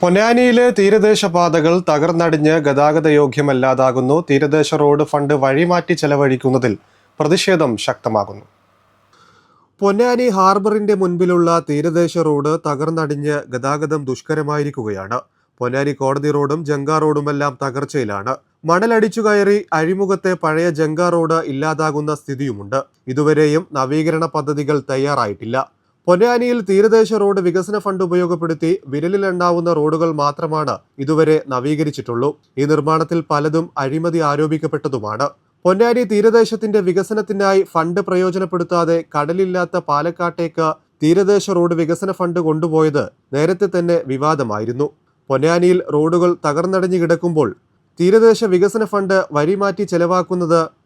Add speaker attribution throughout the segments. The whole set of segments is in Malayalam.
Speaker 1: പൊന്നാനിയിലെ തീരദേശ പാതകൾ തകർന്നടിഞ്ഞ് ഗതാഗത യോഗ്യമല്ലാതാകുന്നു. തീരദേശ റോഡ് ഫണ്ട് വഴിമാറ്റി ചെലവഴിക്കുന്നതിൽ പ്രതിഷേധം ശക്തമാകുന്നു. പൊന്നാനി ഹാർബറിന്റെ മുൻപിലുള്ള തീരദേശ റോഡ് തകർന്നടിഞ്ഞ് ഗതാഗതം ദുഷ്കരമായിരിക്കുകയാണ്. പൊന്നാനി കോടതി റോഡും ജങ്കാ റോഡുമെല്ലാം തകർച്ചയിലാണ്. മണലടിച്ചു കയറി അഴിമുഖത്തെ പഴയ ജങ്കാ റോഡ് ഇല്ലാതാകുന്ന സ്ഥിതിയുമുണ്ട്. ഇതുവരെയും നവീകരണ പദ്ധതികൾ തയ്യാറായിട്ടില്ല. പൊന്നാനിയിൽ തീരദേശ റോഡ് വികസന ഫണ്ട് ഉപയോഗപ്പെടുത്തി വിരലിലെണ്ണാവുന്ന റോഡുകൾ മാത്രമാണ് ഇതുവരെ നവീകരിച്ചിട്ടുള്ളൂ. ഈ നിർമ്മാണത്തിൽ പലതും അഴിമതി ആരോപിക്കപ്പെട്ടതുമാണ്. പൊന്നാനി തീരദേശത്തിന്റെ വികസനത്തിനായി ഫണ്ട് പ്രയോജനപ്പെടുത്താതെ കടലില്ലാത്ത പാലക്കാട്ടേക്ക് തീരദേശ റോഡ് വികസന ഫണ്ട് കൊണ്ടുപോയത് നേരത്തെ തന്നെ വിവാദമായിരുന്നു. പൊന്നാനിയിൽ റോഡുകൾ തകർന്നടഞ്ഞു കിടക്കുമ്പോൾ തീരദേശ വികസന ഫണ്ട് വരിമാറ്റി ചെലവാക്കുന്നത്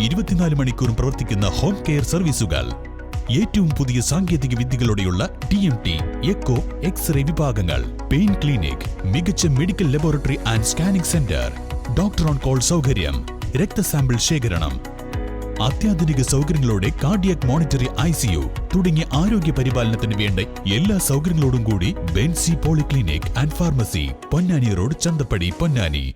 Speaker 2: ഇരുപത്തിനാല് മണിക്കൂറും പ്രവർത്തിക്കുന്ന ഹോം കെയർ സർവീസുകൾ. ഏറ്റവും പുതിയ സാങ്കേതിക വിദ്യകളോടെയുള്ള T M T echo x-ray വിഭാഗങ്ങൾ. പെയിൻ ക്ലിനിക് മികച്ച medical laboratory and scanning centre. Doctor on call സൗകര്യം രക്തസാമ്പിൾ ശേഖരണം. അത്യാധുനിക സൗകര്യങ്ങളോടെ കാർഡിയക് മോണിറ്ററി ഐ സിയു തുടങ്ങിയ ആരോഗ്യ പരിപാലനത്തിന് വേണ്ട എല്ലാ സൗകര്യങ്ങളോടും കൂടി Benzy polyclinic and pharmacy Ponnani road Chanthappadi Ponnani.